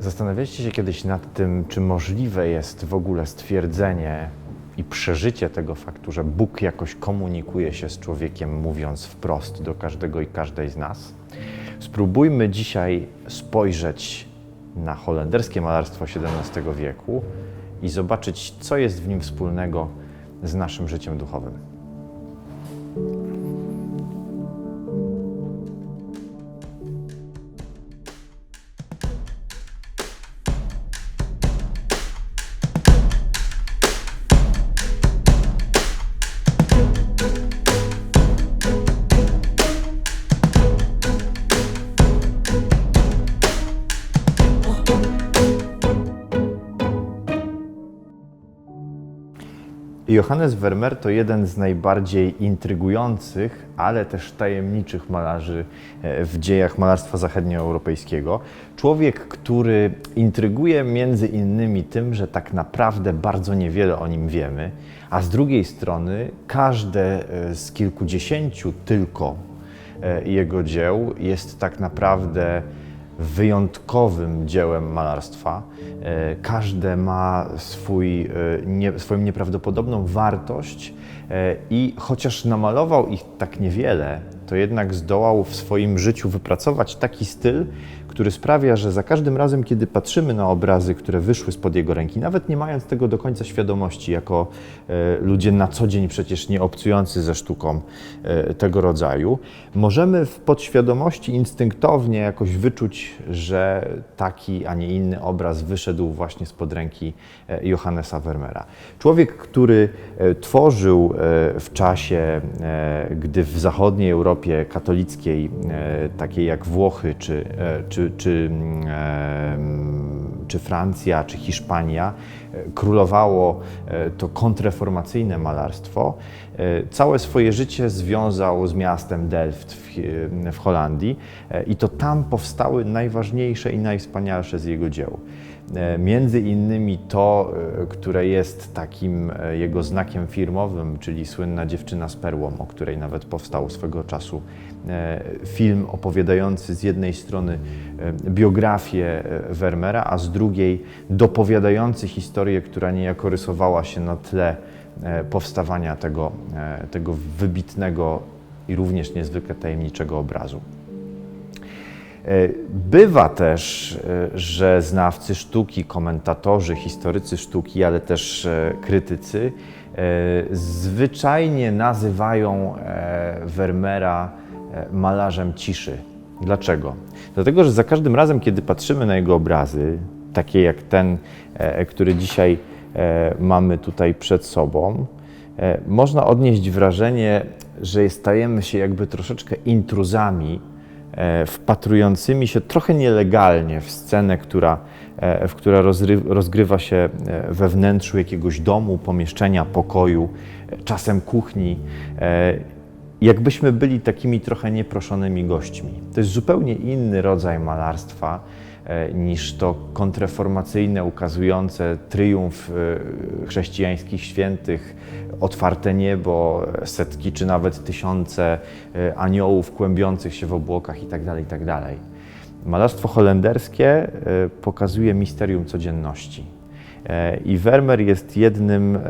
Zastanawialiście się kiedyś nad tym, czy możliwe jest w ogóle stwierdzenie i przeżycie tego faktu, że Bóg jakoś komunikuje się z człowiekiem, mówiąc wprost do każdego i każdej z nas? Spróbujmy dzisiaj spojrzeć na holenderskie malarstwo XVII wieku i zobaczyć, co jest w nim wspólnego z naszym życiem duchowym. Johannes Vermeer to jeden z najbardziej intrygujących, ale też tajemniczych malarzy e, w dziejach malarstwa zachodnioeuropejskiego. Człowiek, który intryguje między innymi tym, że tak naprawdę bardzo niewiele o nim wiemy, a z drugiej strony każde e, z kilkudziesięciu tylko e, jego dzieł jest tak naprawdę wyjątkowym dziełem malarstwa. E, Każde ma swój, e, nie, swoją nieprawdopodobną wartość e, i chociaż namalował ich tak niewiele, to jednak zdołał w swoim życiu wypracować taki styl, który sprawia, że za każdym razem, kiedy patrzymy na obrazy, które wyszły spod jego ręki, nawet nie mając tego do końca świadomości, jako e, ludzie na co dzień przecież nie obcujący ze sztuką e, tego rodzaju, możemy w podświadomości instynktownie jakoś wyczuć, że taki, a nie inny obraz wyszedł właśnie spod ręki e, Johannesa Vermeera. Człowiek, który tworzył w czasie, gdy w zachodniej Europie katolickiej, takiej jak Włochy, czy, e, czy, mm, czy Francja, czy Hiszpania, e, królowało e, to kontreformacyjne malarstwo, e, całe swoje życie związał z miastem Delft w, w Holandii i to tam powstały najważniejsze i najwspanialsze z jego dzieł. E, Między innymi to, e, które jest takim e, jego znakiem firmowym, czyli słynna dziewczyna z perłą, o której nawet powstał swego czasu film opowiadający z jednej strony biografię Vermeera, a z drugiej dopowiadający historię, która niejako rysowała się na tle powstawania tego, tego wybitnego i również niezwykle tajemniczego obrazu. E, Bywa też, e, że znawcy sztuki, komentatorzy, historycy sztuki, ale też e, krytycy zwyczajnie nazywają Vermeera malarzem ciszy. Dlaczego? Dlatego, że za każdym razem, kiedy patrzymy na jego obrazy, takie jak ten, który dzisiaj mamy tutaj przed sobą, można odnieść wrażenie, że stajemy się jakby troszeczkę intruzami wpatrującymi się trochę nielegalnie w scenę, która, e, w która rozgrywa się e, we wnętrzu jakiegoś domu, pomieszczenia, pokoju, e, czasem kuchni. e, Jakbyśmy byli takimi trochę nieproszonymi gośćmi. To jest zupełnie inny rodzaj malarstwa e, niż to kontreformacyjne, ukazujące triumf e, chrześcijańskich świętych, otwarte niebo, setki czy nawet tysiące e, aniołów kłębiących się w obłokach itd. itd. Malarstwo holenderskie e, pokazuje misterium codzienności. E, I Vermeer jest jednym e,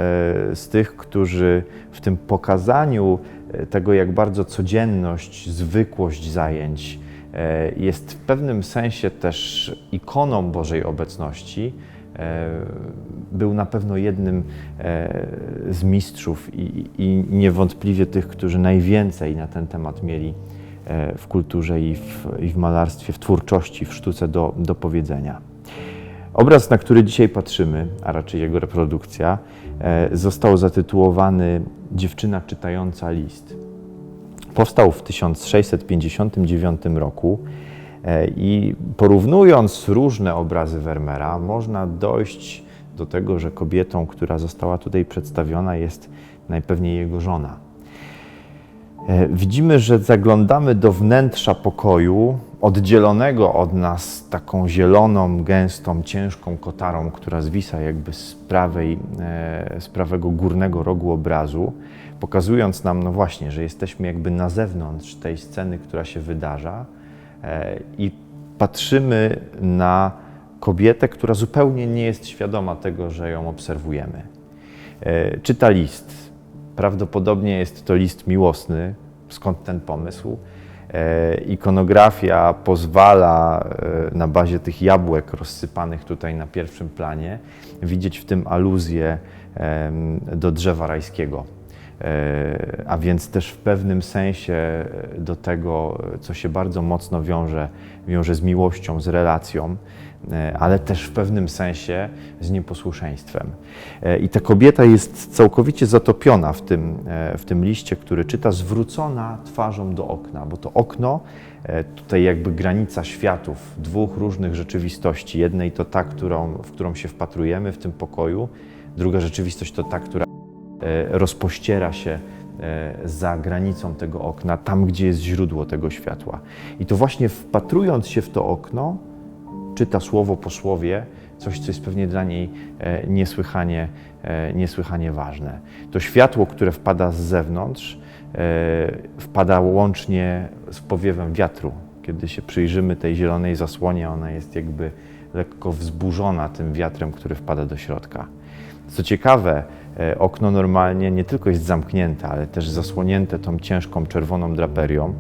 z tych, którzy w tym pokazaniu e, tego, jak bardzo codzienność, zwykłość zajęć e, jest w pewnym sensie też ikoną Bożej obecności, e, był na pewno jednym e, z mistrzów i, niewątpliwie tych, którzy najwięcej na ten temat mieli e, w kulturze i w, i w malarstwie, w twórczości, w sztuce do, do powiedzenia. Obraz, na który dzisiaj patrzymy, a raczej jego reprodukcja, e, został zatytułowany Dziewczyna czytająca list. Powstał w 1659 roku e, i porównując różne obrazy Vermeera, można dojść do tego, że kobietą, która została tutaj przedstawiona, jest najpewniej jego żona. E, Widzimy, że zaglądamy do wnętrza pokoju, oddzielonego od nas taką zieloną, gęstą, ciężką kotarą, która zwisa jakby z, prawej, e, z prawego górnego rogu obrazu, pokazując nam, no właśnie, że jesteśmy jakby na zewnątrz tej sceny, która się wydarza e, i patrzymy na kobietę, która zupełnie nie jest świadoma tego, że ją obserwujemy. Czyta list. Prawdopodobnie jest to list miłosny. Skąd ten pomysł? E, Ikonografia pozwala e, na bazie tych jabłek rozsypanych tutaj na pierwszym planie widzieć w tym aluzję do drzewa rajskiego. E, A więc też w pewnym sensie e, do tego, e, co się bardzo mocno wiąże, wiąże z miłością, z relacją, ale też w pewnym sensie z nieposłuszeństwem. I ta kobieta jest całkowicie zatopiona w tym, w tym liście, który czyta, zwrócona twarzą do okna, bo to okno, tutaj jakby granica światów, dwóch różnych rzeczywistości. Jednej to ta, którą, w którą się wpatrujemy w tym pokoju, druga rzeczywistość to ta, która rozpościera się e, za granicą tego okna, tam gdzie jest źródło tego światła. I to właśnie wpatrując się w to okno, czyta słowo po słowie coś, co jest pewnie dla niej e, niesłychanie, e, niesłychanie ważne. To światło, które wpada z zewnątrz, e, wpada łącznie z powiewem wiatru. Kiedy się przyjrzymy tej zielonej zasłonie, ona jest jakby lekko wzburzona tym wiatrem, który wpada do środka. Co ciekawe, e, okno normalnie nie tylko jest zamknięte, ale też zasłonięte tą ciężką czerwoną draperią.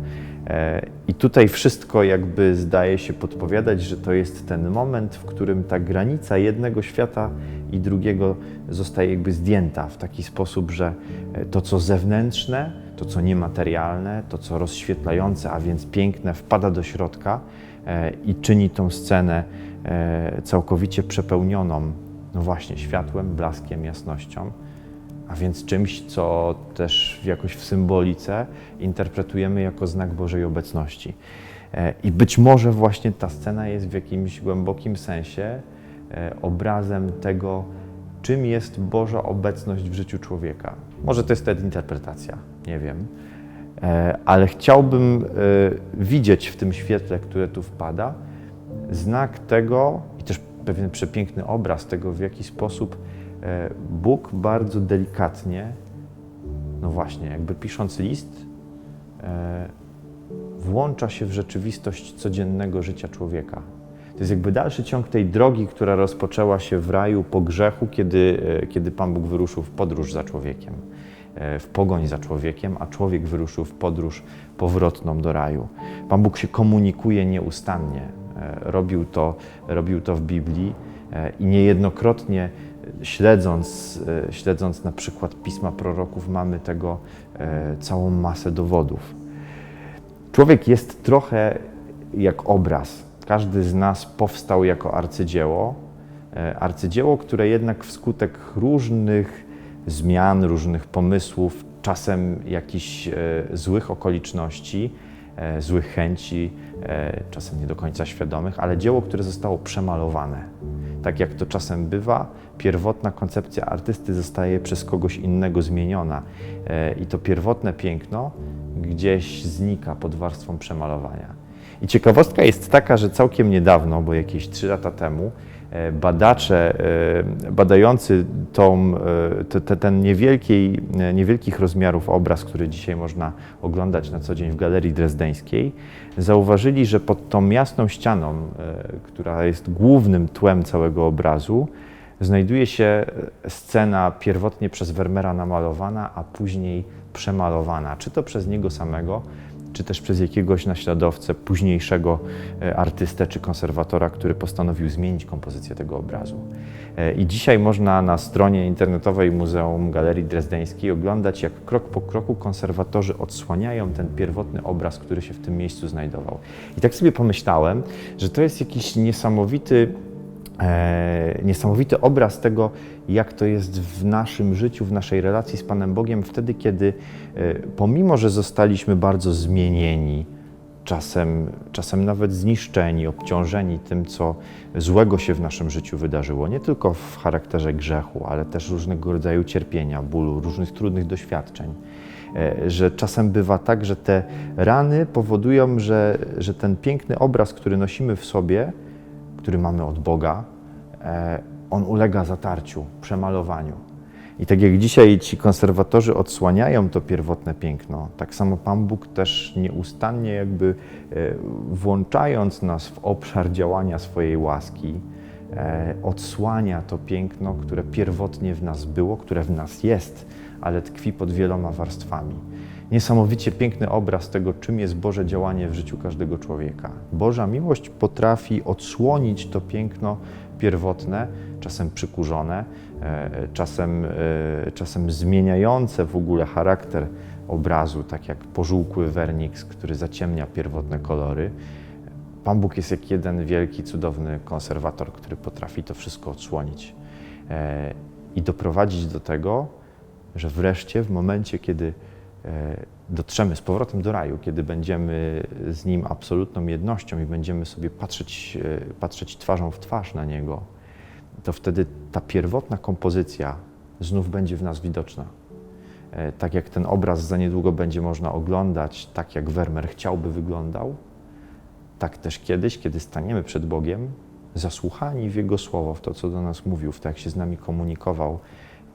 E, I tutaj wszystko jakby zdaje się podpowiadać, że to jest ten moment, w którym ta granica jednego świata i drugiego zostaje jakby zdjęta w taki sposób, że e, to, co zewnętrzne, to, co niematerialne, to, co rozświetlające, a więc piękne, wpada do środka e, i czyni tą scenę e, całkowicie przepełnioną, no właśnie, światłem, blaskiem, jasnością a więc czymś, co też jakoś w symbolice interpretujemy jako znak Bożej obecności. E, I być może właśnie ta scena jest w jakimś głębokim sensie e, obrazem tego, czym jest Boża obecność w życiu człowieka. Może to jest wtedy interpretacja, nie wiem. E, Ale chciałbym widzieć w tym świetle, które tu wpada, znak tego i też pewien przepiękny obraz tego, w jaki sposób Bóg bardzo delikatnie, no właśnie, jakby pisząc list, e, włącza się w rzeczywistość codziennego życia człowieka. To jest jakby dalszy ciąg tej drogi, która rozpoczęła się w raju po grzechu, kiedy, e, kiedy Pan Bóg wyruszył w podróż za człowiekiem, e, w pogoń za człowiekiem, a człowiek wyruszył w podróż powrotną do raju. Pan Bóg się komunikuje nieustannie. E, Robił to, robił to w Biblii e, i niejednokrotnie śledząc, e, śledząc na przykład pisma proroków, mamy tego e, całą masę dowodów. Człowiek jest trochę jak obraz. Każdy z nas powstał jako arcydzieło. E, Arcydzieło, które jednak wskutek różnych zmian, różnych pomysłów, czasem jakichś złych okoliczności, złych chęci, czasem nie do końca świadomych, ale dzieło, które zostało przemalowane. Tak jak to czasem bywa, pierwotna koncepcja artysty zostaje przez kogoś innego zmieniona e, i to pierwotne piękno gdzieś znika pod warstwą przemalowania. I ciekawostka jest taka, że całkiem niedawno, bo jakieś 3 lata temu, badacze e, badający tą, e, te, te, ten niewielkiej, e, niewielkich rozmiarów obraz, który dzisiaj można oglądać na co dzień w Galerii Drezdeńskiej, zauważyli, że pod tą jasną ścianą, e, która jest głównym tłem całego obrazu, znajduje się e, scena pierwotnie przez Vermeera namalowana, a później przemalowana, czy to przez niego samego, czy też przez jakiegoś naśladowcę, późniejszego e, artystę czy konserwatora, który postanowił zmienić kompozycję tego obrazu. E, I dzisiaj można na stronie internetowej Muzeum Galerii Drezdeńskiej oglądać, jak krok po kroku konserwatorzy odsłaniają ten pierwotny obraz, który się w tym miejscu znajdował. I tak sobie pomyślałem, że to jest jakiś niesamowity e, niesamowity obraz tego, jak to jest w naszym życiu, w naszej relacji z Panem Bogiem, wtedy, kiedy e, pomimo, że zostaliśmy bardzo zmienieni, czasem, czasem nawet zniszczeni, obciążeni tym, co złego się w naszym życiu wydarzyło, nie tylko w charakterze grzechu, ale też różnego rodzaju cierpienia, bólu, różnych trudnych doświadczeń e, że czasem bywa tak, że te rany powodują, że, że ten piękny obraz, który nosimy w sobie, który mamy od Boga, e, on ulega zatarciu, przemalowaniu. I tak jak dzisiaj ci konserwatorzy odsłaniają to pierwotne piękno, tak samo Pan Bóg też nieustannie jakby e, włączając nas w obszar działania swojej łaski, e, odsłania to piękno, które pierwotnie w nas było, które w nas jest, ale tkwi pod wieloma warstwami. Niesamowicie piękny obraz tego, czym jest Boże działanie w życiu każdego człowieka. Boża miłość potrafi odsłonić to piękno pierwotne, czasem przykurzone, e, czasem, e, czasem zmieniające w ogóle charakter obrazu, tak jak pożółkły werniks, który zaciemnia pierwotne kolory. Pan Bóg jest jak jeden wielki, cudowny konserwator, który potrafi to wszystko odsłonić e, i doprowadzić do tego, że wreszcie w momencie, kiedy dotrzemy z powrotem do raju, kiedy będziemy z Nim absolutną jednością i będziemy sobie patrzeć, e, patrzeć twarzą w twarz na Niego, to wtedy ta pierwotna kompozycja znów będzie w nas widoczna. E, Tak jak ten obraz za niedługo będzie można oglądać, tak jak Vermeer chciałby wyglądał, tak też kiedyś, kiedy staniemy przed Bogiem, zasłuchani w Jego słowo, w to, co do nas mówił, w to, jak się z nami komunikował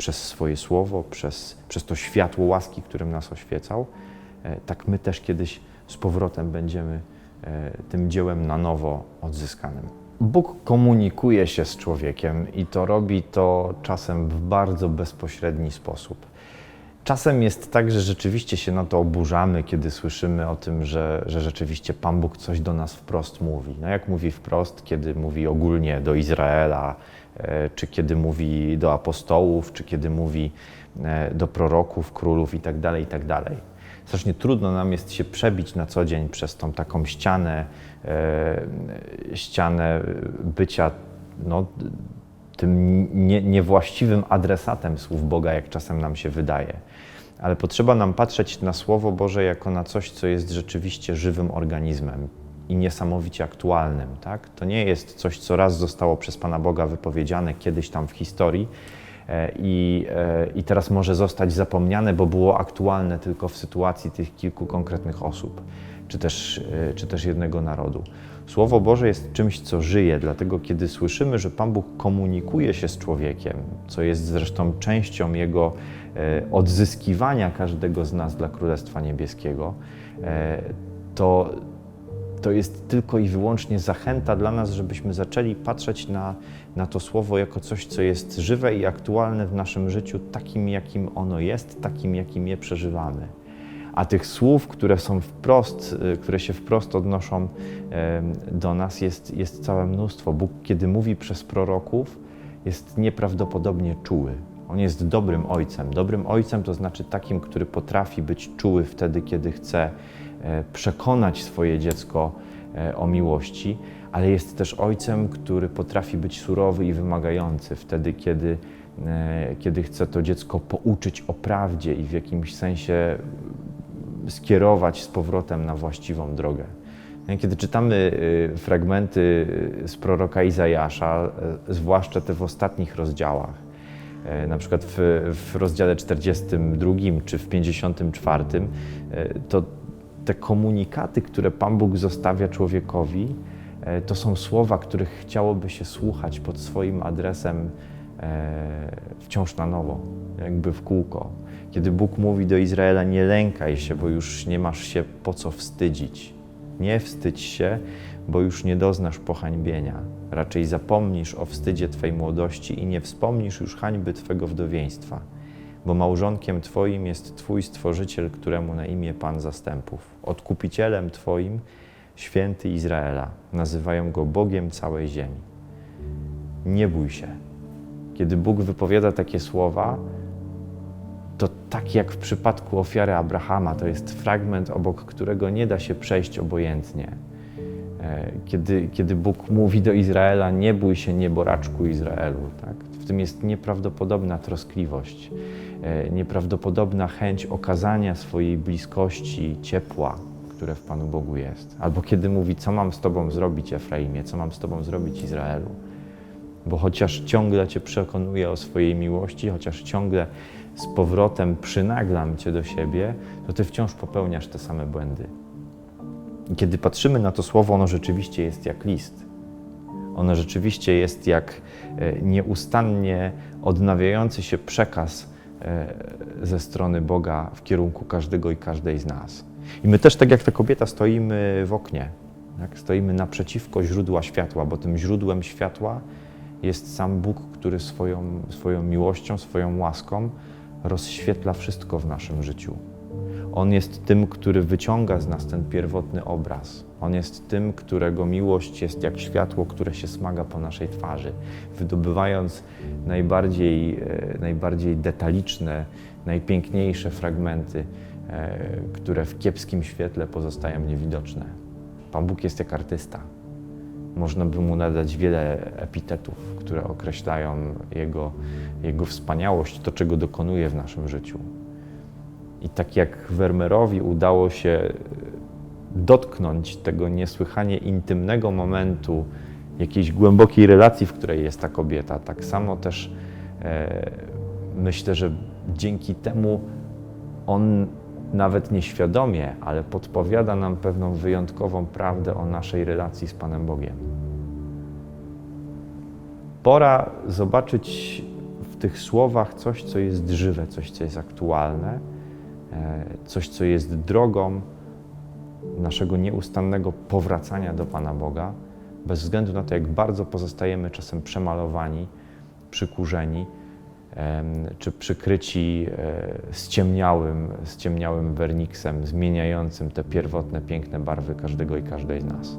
przez swoje słowo, przez, przez to światło łaski, którym nas oświecał, e, tak my też kiedyś z powrotem będziemy e, tym dziełem na nowo odzyskanym. Bóg komunikuje się z człowiekiem i to robi to czasem w bardzo bezpośredni sposób. Czasem jest tak, że rzeczywiście się na to oburzamy, kiedy słyszymy o tym, że, że rzeczywiście Pan Bóg coś do nas wprost mówi. No jak mówi wprost, kiedy mówi ogólnie do Izraela, czy kiedy mówi do apostołów, czy kiedy mówi e, do proroków, królów itd., itd. Strasznie trudno nam jest się przebić na co dzień przez tą taką ścianę, e, ścianę bycia no, tym nie, niewłaściwym adresatem słów Boga, jak czasem nam się wydaje. Ale potrzeba nam patrzeć na Słowo Boże jako na coś, co jest rzeczywiście żywym organizmem i niesamowicie aktualnym. Tak? To nie jest coś, co raz zostało przez Pana Boga wypowiedziane kiedyś tam w historii e, i, e, i teraz może zostać zapomniane, bo było aktualne tylko w sytuacji tych kilku konkretnych osób, czy też, e, czy też jednego narodu. Słowo Boże jest czymś, co żyje, dlatego kiedy słyszymy, że Pan Bóg komunikuje się z człowiekiem, co jest zresztą częścią Jego odzyskiwania każdego z nas dla Królestwa Niebieskiego, to, to jest tylko i wyłącznie zachęta dla nas, żebyśmy zaczęli patrzeć na, na to Słowo jako coś, co jest żywe i aktualne w naszym życiu, takim jakim ono jest, takim jakim je przeżywamy a tych słów, które są wprost, y, które się wprost odnoszą do nas, jest, jest całe mnóstwo. Bóg, kiedy mówi przez proroków, jest nieprawdopodobnie czuły. On jest dobrym ojcem. Dobrym ojcem to znaczy takim, który potrafi być czuły wtedy, kiedy chce przekonać swoje dziecko e, o miłości, ale jest też ojcem, który potrafi być surowy i wymagający wtedy, kiedy, e, kiedy chce to dziecko pouczyć o prawdzie i w jakimś sensie skierować z powrotem na właściwą drogę. Kiedy czytamy fragmenty z proroka Izajasza, zwłaszcza te w ostatnich rozdziałach, na przykład w, w rozdziale 42 czy w 54, to te komunikaty, które Pan Bóg zostawia człowiekowi, to są słowa, których chciałoby się słuchać pod swoim adresem wciąż na nowo, jakby w kółko. Kiedy Bóg mówi do Izraela: Nie lękaj się, bo już nie masz się po co wstydzić. Nie wstydź się, bo już nie doznasz pohańbienia. Raczej zapomnisz o wstydzie Twej młodości i nie wspomnisz już hańby Twego wdowieństwa, bo małżonkiem Twoim jest Twój Stworzyciel, któremu na imię Pan zastępów. Odkupicielem Twoim święty Izraela. Nazywają go Bogiem całej ziemi. Nie bój się. Kiedy Bóg wypowiada takie słowa, to tak jak w przypadku ofiary Abrahama, to jest fragment, obok którego nie da się przejść obojętnie. E, Kiedy, kiedy Bóg mówi do Izraela, nie bój się nieboraczku Izraelu, tak? Tym jest nieprawdopodobna troskliwość, e, nieprawdopodobna chęć okazania swojej bliskości, ciepła, które w Panu Bogu jest. Albo kiedy mówi, co mam z Tobą zrobić, Efraimie, co mam z Tobą zrobić, Izraelu. Bo chociaż ciągle Cię przekonuję o swojej miłości, chociaż ciągle z powrotem przynaglam Cię do siebie, to Ty wciąż popełniasz te same błędy. I kiedy patrzymy na to słowo, ono rzeczywiście jest jak list. Ono rzeczywiście jest jak e, nieustannie odnawiający się przekaz e, ze strony Boga w kierunku każdego i każdej z nas. I my też, tak jak ta kobieta, stoimy w oknie. Tak? Stoimy naprzeciwko źródła światła, bo tym źródłem światła jest sam Bóg, który swoją, swoją miłością, swoją łaską rozświetla wszystko w naszym życiu. On jest tym, który wyciąga z nas ten pierwotny obraz. On jest tym, którego miłość jest jak światło, które się smaga po naszej twarzy, wydobywając najbardziej, e, najbardziej detaliczne, najpiękniejsze fragmenty, e, które w kiepskim świetle pozostają niewidoczne. Pan Bóg jest jak artysta. Można by mu nadać wiele epitetów, które określają jego, jego wspaniałość, to czego dokonuje w naszym życiu. I tak jak Vermeerowi udało się dotknąć tego niesłychanie intymnego momentu, jakiejś głębokiej relacji, w której jest ta kobieta, tak samo też e, myślę, że dzięki temu on nawet nieświadomie, ale podpowiada nam pewną wyjątkową prawdę o naszej relacji z Panem Bogiem. Pora zobaczyć w tych słowach coś, co jest żywe, coś, co jest aktualne, e, coś, co jest drogą naszego nieustannego powracania do Pana Boga, bez względu na to, jak bardzo pozostajemy czasem przemalowani, przykurzeni, czy przykryci e, ściemniałym, ściemniałym werniksem, zmieniającym te pierwotne, piękne barwy każdego i każdej z nas.